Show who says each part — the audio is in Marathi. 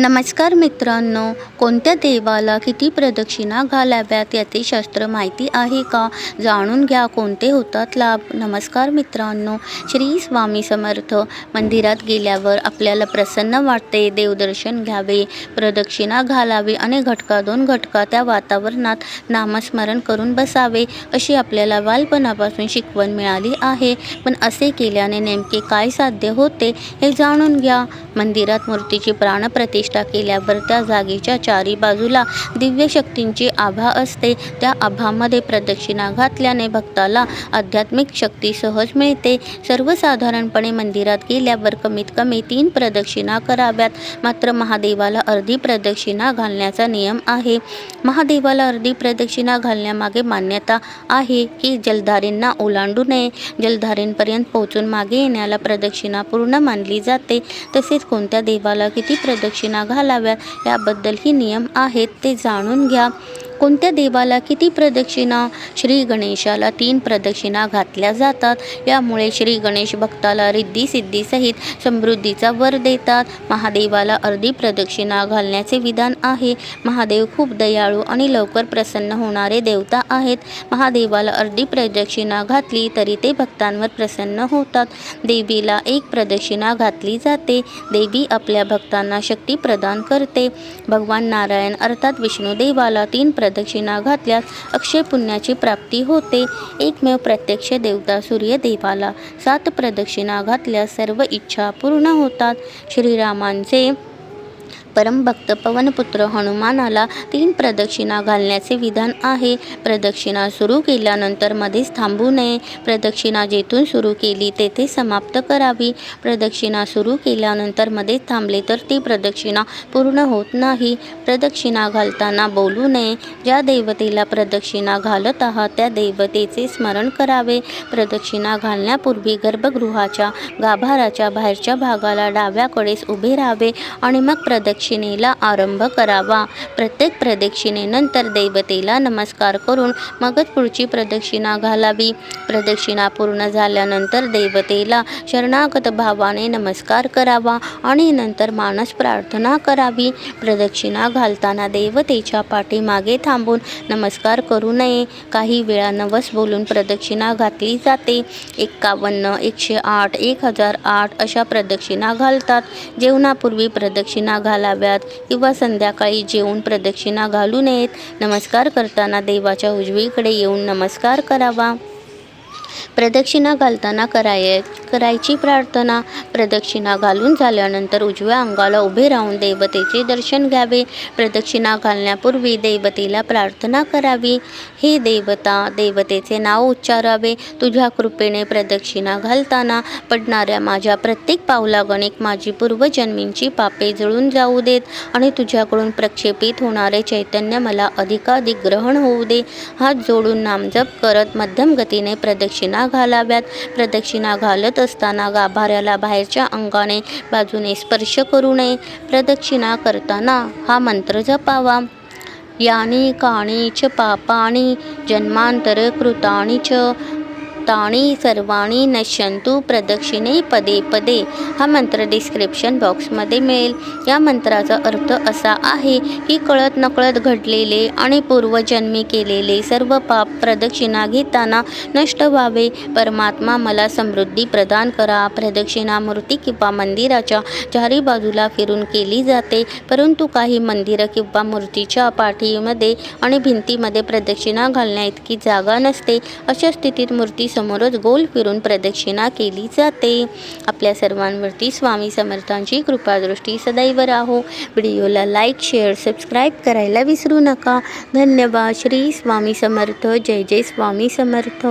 Speaker 1: नमस्कार मित्रांनो कोणत्या देवाला किती प्रदक्षिणा घालाव्यात याचे शास्त्र माहिती आहे का? जाणून घ्या कोणते होतात लाभ. नमस्कार मित्रांनो श्री स्वामी समर्थ मंदिरात गेल्यावर आपल्याला प्रसन्न वाटते देवदर्शन घ्यावे प्रदक्षिणा घालावी आणि घटका दोन घटका त्या वातावरणात नामस्मरण करून बसावे अशी आपल्याला बालपणापासून शिकवण मिळाली आहे. पण असे केल्याने नेमके काय साध्य होते हे जाणून घ्या. मंदिरात मूर्तीची प्राणप्रतिष्ठा केल्यावर त्या जागेच्या चारी बाजूला दिव्य शक्तींची आभा असते. त्या आभामध्ये प्रदक्षिणा घातल्याने भक्ताला आध्यात्मिक शक्ती सहज मिळते. सर्वसाधारणपणे मंदिरात गेल्यावर कमीत कमी तीन प्रदक्षिणा कराव्यात. मात्र महादेवाला अर्धी प्रदक्षिणा घालण्याचा नियम आहे. महादेवाला अर्धी प्रदक्षिणा घालण्यामागे मान्यता आहे की जलधारींना ओलांडू नये. जलधारींपर्यंत पोहोचून मागे येण्याला प्रदक्षिणा पूर्ण मानली जाते. तसेच कोणत्या देवाला किती प्रदक्षिणा घालाव्यात. याबद्दलही नियम आहेत ते जाणून घ्या. कोणत्या देवाला किती प्रदक्षिणा? श्री गणेशाला तीन प्रदक्षिणा घातल्या जातात. यामुळे श्री गणेश भक्ताला रिद्धी सिद्धीसहित समृद्धीचा वर देतात. महादेवाला अर्धी प्रदक्षिणा घालण्याचे विधान आहे. महादेव खूप दयाळू आणि लवकर प्रसन्न होणारे देवता आहेत. महादेवाला अर्धी प्रदक्षिणा घातली तरी ते भक्तांवर प्रसन्न होतात. देवीला एक प्रदक्षिणा घातली जाते. देवी आपल्या भक्तांना शक्ती प्रदान करते. भगवान नारायण अर्थात विष्णू देवाला तीन प्रदक्षिणा घातल्यास अक्षय पुण्याची प्राप्ती होते. एकमेव प्रत्यक्ष देवता सूर्यदेवाला सात प्रदक्षिणा घातल्यास सर्व इच्छा पूर्ण होतात. श्रीरामांचे परमभक्त पवनपुत्र हनुमानाला तीन प्रदक्षिणा घालण्याचे विधान आहे. प्रदक्षिणा सुरू केल्यानंतर मध्येच थांबू नये. प्रदक्षिणा जेथून सुरू केली तेथे समाप्त करावी. प्रदक्षिणा सुरू केल्यानंतर मध्येच थांबले तर ती प्रदक्षिणा पूर्ण होत नाही. प्रदक्षिणा घालताना बोलू नये. ज्या देवतेला प्रदक्षिणा घालत आहात त्या देवतेचे स्मरण करावे. प्रदक्षिणा घालण्यापूर्वी गर्भगृहाच्या गाभाराच्या बाहेरच्या भागाला डाव्याकडेच उभे राहावे आणि मग प्रदक्षिणेला आरंभ करावा. प्रत्येक प्रदक्षिणेनंतर देवतेला नमस्कार करून मगच पुढची प्रदक्षिणा घालावी. प्रदक्षिणा पूर्ण झाल्यानंतर देवतेला शरणागत भावाने नमस्कार करावा आणि नंतर मानस प्रार्थना करावी. प्रदक्षिणा घालताना देवतेच्या पाठीमागे थांबून नमस्कार करू नये. काही वेळा नवस बोलून प्रदक्षिणा घातली जाते. एक्कावन्न एकशे आठ एक हजार आठ अशा प्रदक्षिणा घालतात. जेवणापूर्वी प्रदक्षिणा घाला घालाव्यात किंवा संध्याकाळी जेवून प्रदक्षिणा घालू नयेत. नमस्कार करताना देवाच्या उजवीकडे येऊन नमस्कार करावा. प्रदक्षिणा घालताना करायत. करायची प्रार्थना. प्रदक्षिणा घालून झाल्यानंतर उजव्या अंगाला उभे राहून देवतेचे दर्शन घ्यावे. प्रदक्षिणा घालण्यापूर्वी देवतेला प्रार्थना करावी. हे देवता देवतेचे नाव उच्चारावे. तुझ्या कृपेने प्रदक्षिणा घालताना पडणाऱ्या माझ्या प्रत्येक पावलागणिक माझी पूर्वजन्मींची पापे जळून जाऊ देत आणि तुझ्याकडून प्रक्षेपित होणारे चैतन्य मला अधिकाधिक ग्रहण होऊ दे. हात जोडून नामजप करत मध्यम गतीने प्रदक्षिणा घालाव्यात. प्रदक्षिणा घालत असताना गाभाऱ्याला बाहेरच्या अंगाने बाजूने स्पर्श करू नये प्रदक्षिणा करताना हा मंत्र जपावा. यानी काणी च पापाणी जन्मांतर कृताणी च. ताणी सर्वाणी नश्यंतु प्रदक्षिणे पदे पदे. हा मंत्र डिस्क्रिप्शन बॉक्समध्ये मिळेल. या मंत्राचा अर्थ असा आहे की कळत नकळत घडलेले आणि पूर्वजन्मी केलेले सर्व पाप प्रदक्षिणा घेताना नष्ट व्हावे. परमात्मा मला समृद्धी प्रदान करा. प्रदक्षिणा मूर्ती किंवा मंदिराच्या चारी बाजूला फिरून केली जाते. परंतु काही मंदिरं किंवा मूर्तीच्या पाठीमध्ये आणि भिंतीमध्ये प्रदक्षिणा घालण्या इतकी जागा नसते. अशा स्थितीत मूर्ती समोरच गोल फिरून प्रदक्षिणा केली जाते. आपल्या सर्वांवरती स्वामी समर्थांची कृपादृष्टी सदैव राहो. व्हिडिओला लाईक शेअर सबस्क्राईब करायला विसरू नका. धन्यवाद. श्री स्वामी समर्थ. जय जय स्वामी समर्थ.